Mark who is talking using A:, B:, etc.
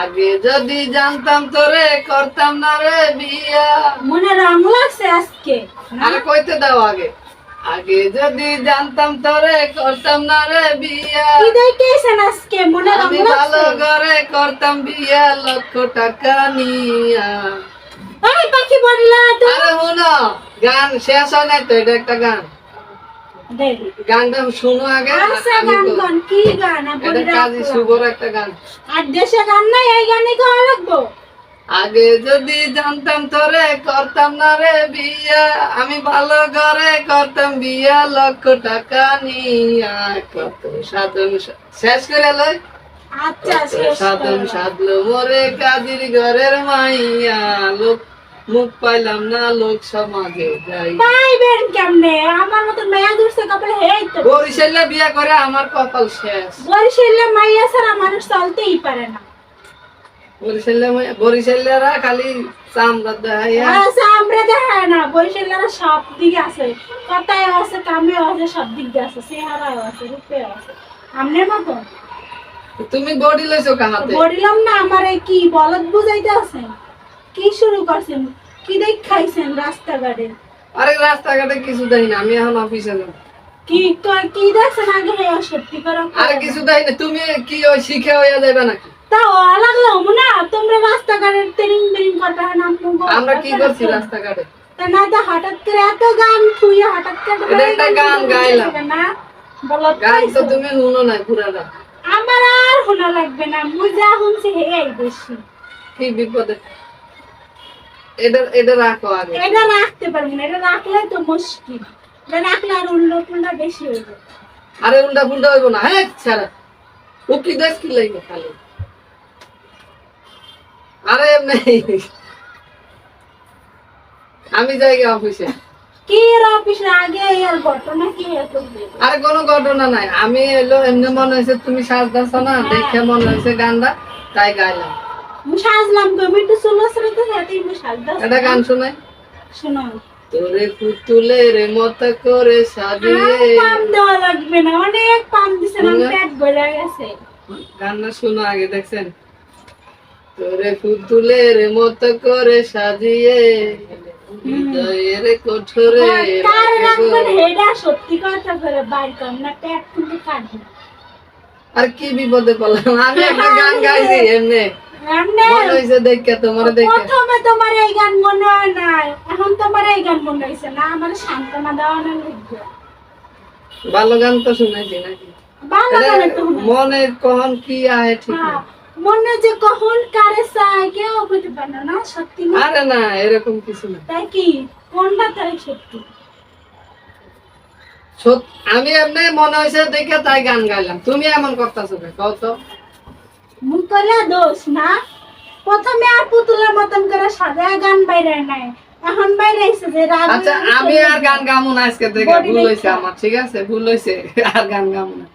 A: আগে যদি জানতাম তোরে করতাম না রে বিয়া।
B: মনে রং লাগছে আজকে না?
A: আরে কইতে দাও আগে। আগে যদি জানতাম তোরে করতাম না রে বিয়া।
B: কি দেখেছেন আজকে? মনে রং
A: আমি ভালো
B: লাগছে
A: ঘরে করতাম বিয়া লক্ষ টাকা নিয়া।
B: ওই পাখি বললা তো
A: আরে শুনো গান শেষ হয় নাই তো এটা একটা গান। গানটা শুনো আগে।
B: আচ্ছা
A: আমি
B: গান গান কি গান?
A: কাজী শুভর একটা গান।
B: আর দেশে গান নাই এই গানই গাওয়া লাগবো
A: আগে যদি জানতাম তোরে করতাম না রে বিয়া আমি ভালো করে করতাম বিয়া লক্ষ টাকা নিয়া। কত সাধন শেষ করে
B: আচ্ছা
A: সাধন সাধলো মোরে কাজির ঘরের মাইয়া। লোক মুখ পাইলাম না লোক সমাজে যাই।
B: পাইবেন কেমনে? আমার মতো মেয়া দূরছে কপালে হেই তো।
A: বরিশালে বিয়া করে আমার কপাল শেষ।
B: বরিশালে মাইয়া ছাড়া মানুষ চলতেই পারে না।
A: খালি চামড়া
B: সব দিকে আছে। কথায় আছে আছে সব দিক দিয়ে আছে। আছে আছে। আমনের মতো?
A: তুমি বডি লইছো কাহাতে?
B: বলিলাম না আমার এই কি বলদ বুঝাইতে শুরু করছেন? কি দেখ খাইছেন রাস্তাঘাটে?
A: আরে রাস্তাঘাটে কিছু দেই না আমি এখন অফিসে যাব।
B: কি ক- কি দেখছেন আগে হে সত্যি করে?
A: আরে কিছু দেই না তুমি কি ওই শিখে হইয়া যাবে নাকি?
B: তা লাগল না তোমরা রাস্তাঘাটে ট্রেনিং বেরিং করবে না
A: আমরা কি করছি রাস্তাঘাটে?
B: তা না তো হঠাৎ করে এত গান তুই হঠাৎ করে
A: একটা গান গাইলাম।
B: না? বলত
A: গান তো তুমি শুনো না পুরাটা।
B: আমার আর শোনা লাগবে না যা শুনছি হে বেশি।
A: কি বিপদে? এটা এটা রাখো আগে।
B: এটা রাখতে পারব না এটা রাখলে তো মুশকিল। এটা রাখলে আর উল্টো পুল্টা বেশি হয়ে যাবে।
A: আরে উল্টা ফুলটা হইব না হ্যাঁ ছাড়া। ও কি দেশ কি লাগবে খালি। আরে এমনি আমি যাই গে অফিসে
B: কি অফিসে আগে আর ঘটনা কি হয়েছে
A: কোনো ঘটনা নাই। আমি এলো এমনি মনে হয়েছে তুমি সাজদাছ না দেখে মনে হয়েছে গানটা তাই গাইলাম।
B: সাজলাম তুমি একটু চুলো
A: গান শোনাই। তোরে পুতুলের মত করে
B: আর
A: সাজিয়ে
B: পাম দেওয়া লাগবে না অনেক পাম দিছে না। পেট ভরে গেছে।
A: গানটা শোনো আগে দেখছেন? তোরে পুতুলের মত করে সাজিয়ে হৃদয়ের কোঠরে
B: কার রাখবেন হেডা সত্যি কথা করে বাইর কর না পেট কিন্তু কাটবে
A: আর কি বিপদে পড়লাম? আমি একটা গান গাইছি এমনে। মনে হয়েছে দেখে তোমার দেখে।
B: প্রথমে তোমার এই গান মনে হয় নাই এখন তোমার এই গান মনে হয়েছে না আমার সান্ত্বনা দেওয়া না
A: ভালো গান তো শুনাইছি নাকি?
B: ভালো
A: এটা
B: তো মনে
A: কখন কি আয় ঠিক না
B: হ্যাঁ, মনে যে কখন কারে চায় কেউ বুঝতে পারে না, সত্যি
A: আরে না এরকম কিছু না।
B: তাই কি? কোনটা তাই সত্যি?
A: আমি এমনি মনে হয়েছে দেখে তাই গান গাইলাম। তুমি এমন করতেছো কও তো
B: দোষ না? প্রথমে আর পুতুলের মতন করে সাজায় গান বাইরে নাই। এখন বাইরে এসে যে
A: আচ্ছা আমি আর গান গামু না আজকে থেকে ভুল হয়েছে
B: দেখা।
A: আমার ঠিক আছে? ভুল হয়েছে আর গান গামু না।